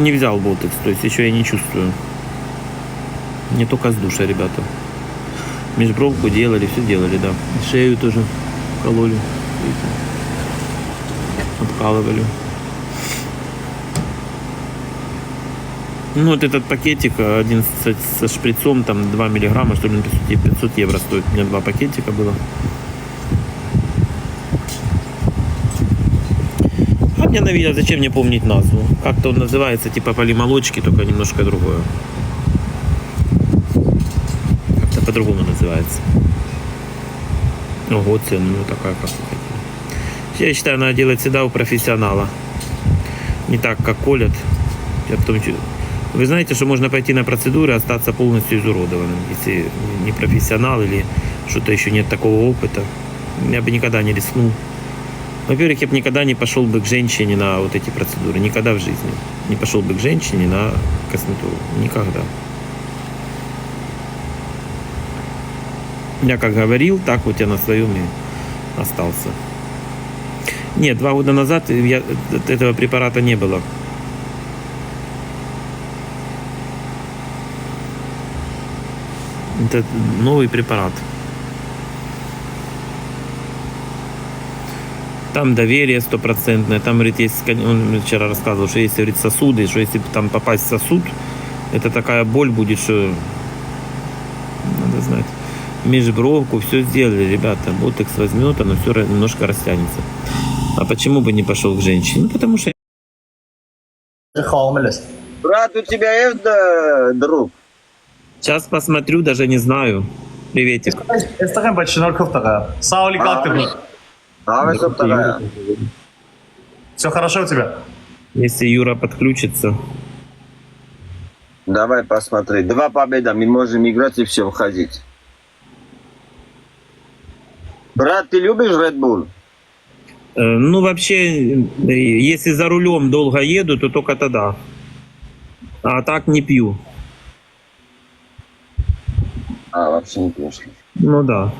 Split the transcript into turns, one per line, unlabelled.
Не взял ботекс, то есть еще я не чувствую. Не только с душа, ребята. Межбровку делали, все делали, да. Шею тоже кололи. Обкалывали. Ну, вот этот пакетик один со, со шприцом, там 2 миллиграмма, что ли, на 500, 500 евро стоит. У меня два пакетика было. Мне навидел, зачем мне помнить назву? Как-то он называется, типа полимолочки, только немножко другое. Как-то по-другому называется. Ого, цену, ну такая, как вы. Я считаю, надо делать всегда у профессионала. Не так, как колят. Я потом Вы знаете, что можно пойти на процедуры и остаться полностью изуродованным, если не профессионал или что-то еще нет такого опыта. Я бы никогда не рискнул. Во-первых, я бы никогда не пошел бы к женщине на вот эти процедуры. Никогда в жизни. Не пошел бы к женщине на косметологу. Никогда. Я как говорил, так вот я на своем и остался. Нет, два года назад я, этого препарата не было. Это новый препарат. там доверие стопроцентное, там, говорит, есть, он вчера рассказывал, что если, говорит, сосуды, что если там попасть в сосуд, это такая боль будет, что надо знать. Межбровку все сделали, ребята, ботекс возьмет, оно все немножко растянется. А почему бы не пошел к женщине? Ну, потому что...
Брат, у тебя есть друг?
Сейчас посмотрю, даже не знаю. Приветик.
Саули, как ты?
Что вторая?
Все хорошо у тебя?
Если Юра подключится.
Давай посмотри. Два победа, мы можем играть и все выходить. Брат, ты любишь Red Bull?
Э, Ну, вообще, э, если за рулем долго еду, то только тогда. А так не пью.
А, вообще не пьешь.
Ну да.